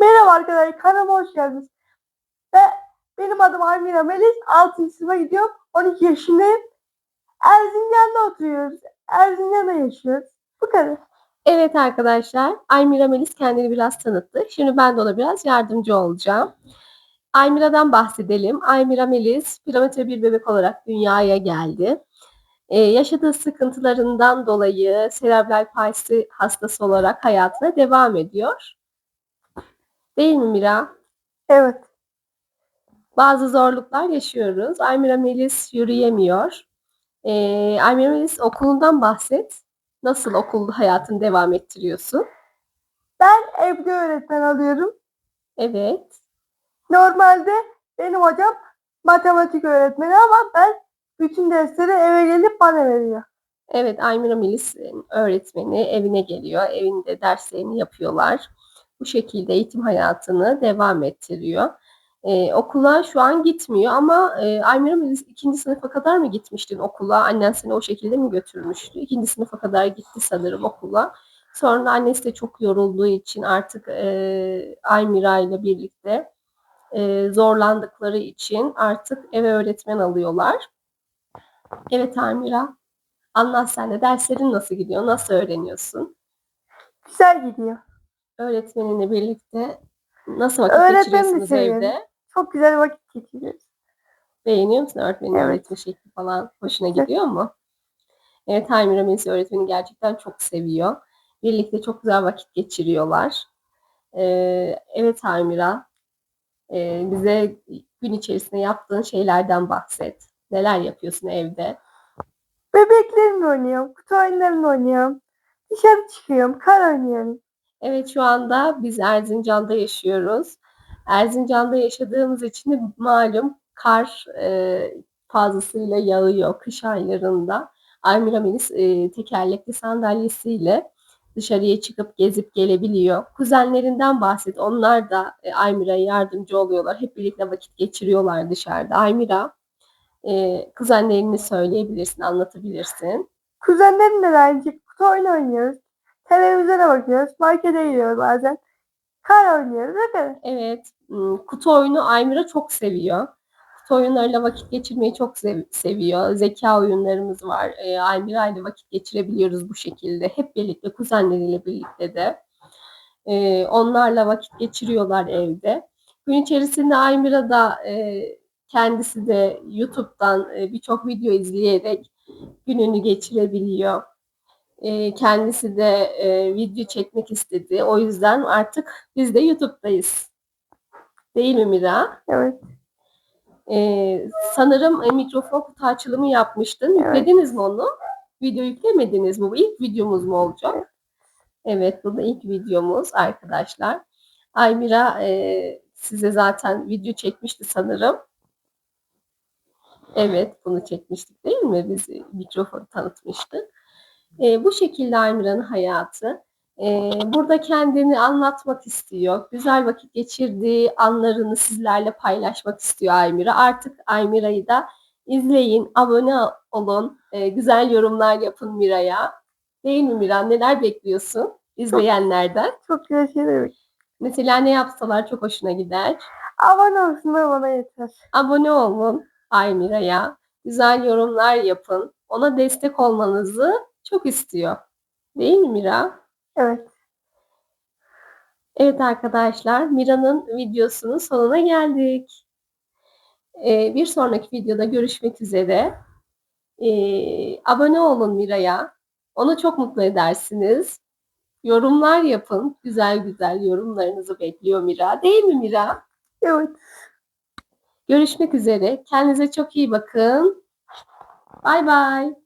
Merhaba arkadaşlar, kanalıma hoş geldiniz. Ve benim adım Almira Melis, 6. sınıfa gidiyorum, 12 yaşındayım. Erzincan'da oturuyoruz, Erzincan'da yaşıyoruz. Bu kadar. Evet arkadaşlar, Aymira Melis kendini biraz tanıttı. Şimdi ben de ona biraz yardımcı olacağım. Aymira'dan bahsedelim. Aymira Melis pilometre bir bebek olarak dünyaya geldi. Ee, yaşadığı sıkıntılarından dolayı serebral palsi hastası olarak hayatına devam ediyor. Değil mi Mira? Evet. Bazı zorluklar yaşıyoruz. Aymira Melis yürüyemiyor. Ee, Aymira Melis okulundan bahset. Nasıl okul hayatını devam ettiriyorsun? Ben evde öğretmen alıyorum. Evet. Normalde benim hocam matematik öğretmeni ama ben bütün dersleri eve gelip bana veriyor. Evet, Aymira Melis e, öğretmeni evine geliyor. Evinde derslerini yapıyorlar. Bu şekilde eğitim hayatını devam ettiriyor. Ee, okula şu an gitmiyor ama e, Melis ikinci sınıfa kadar mı gitmiştin okula? Annen seni o şekilde mi götürmüştü? İkinci sınıfa kadar gitti sanırım okula. Sonra annesi de çok yorulduğu için artık e, Aymira ile birlikte e, zorlandıkları için artık eve öğretmen alıyorlar. Evet Aymira. Anlat sen de derslerin nasıl gidiyor? Nasıl öğreniyorsun? Güzel gidiyor. Öğretmeninle birlikte nasıl vakit geçiriyorsunuz evde? Çok güzel vakit geçiriyoruz. Beğeniyor musun öğretmenin Evet. öğretme şekli falan? Hoşuna Güzel. gidiyor mu? Evet Haymira Melis öğretmeni gerçekten çok seviyor. Birlikte çok güzel vakit geçiriyorlar. Ee, evet Haymira. ee, bize gün içerisinde yaptığın şeylerden bahset. Neler yapıyorsun evde? Bebeklerimle oynuyorum, kutu oyunlarımla oynuyorum. Dışarı çıkıyorum, kar oynuyorum. Evet şu anda biz Erzincan'da yaşıyoruz. Erzincan'da yaşadığımız için de malum kar e, fazlasıyla yağıyor kış aylarında. Aymira Melis e, tekerlekli sandalyesiyle dışarıya çıkıp gezip gelebiliyor. Kuzenlerinden bahset. Onlar da e, Aymira'ya yardımcı oluyorlar. Hep birlikte vakit geçiriyorlar dışarıda. Aymira e, kuzenlerini söyleyebilirsin, anlatabilirsin. Kuzenlerimle kutu oyunu oynuyoruz. Televizyona bakıyoruz. Markete gidiyoruz bazen. Kar oynuyoruz. O kadar. Evet, ım, kutu oyunu Aymira çok seviyor. Kutu oyunlarıyla vakit geçirmeyi çok sev- seviyor. Zeka oyunlarımız var. E, Aymira ile vakit geçirebiliyoruz bu şekilde. Hep birlikte, kuzenleriyle birlikte de. E, onlarla vakit geçiriyorlar evde. Gün içerisinde Aymira da e, kendisi de YouTube'dan e, birçok video izleyerek gününü geçirebiliyor. E, kendisi de e, video çekmek istedi. O yüzden artık biz de YouTube'dayız. Değil mi Mira? Evet. Ee, sanırım e, mikrofon kutu açılımı yapmıştın. Evet. Yüklediniz mi onu? Video yüklemediniz mi? Bu ilk videomuz mu olacak? Evet, bu da ilk videomuz arkadaşlar. Aymira e, size zaten video çekmişti sanırım. Evet, bunu çekmiştik değil mi? Biz e, mikrofonu tanıtmıştık. E, bu şekilde Aymira'nın hayatı. E, burada kendini anlatmak istiyor. Güzel vakit geçirdiği anlarını sizlerle paylaşmak istiyor Aymira. Artık Aymira'yı da izleyin, abone olun, e, güzel yorumlar yapın Mira'ya. Değil mi Mira? Neler bekliyorsun izleyenlerden? Çok güzel şeyler. Mesela ne yapsalar çok hoşuna gider. Abone olsunlar bana yeter. Abone olun Aymira'ya. Güzel yorumlar yapın. Ona destek olmanızı çok istiyor. Değil mi Mira? Evet. Evet arkadaşlar, Mira'nın videosunun sonuna geldik. Ee, bir sonraki videoda görüşmek üzere. Ee, abone olun Mira'ya. Onu çok mutlu edersiniz. Yorumlar yapın. Güzel güzel yorumlarınızı bekliyor Mira. Değil mi Mira? Evet. Görüşmek üzere. Kendinize çok iyi bakın. Bay bay.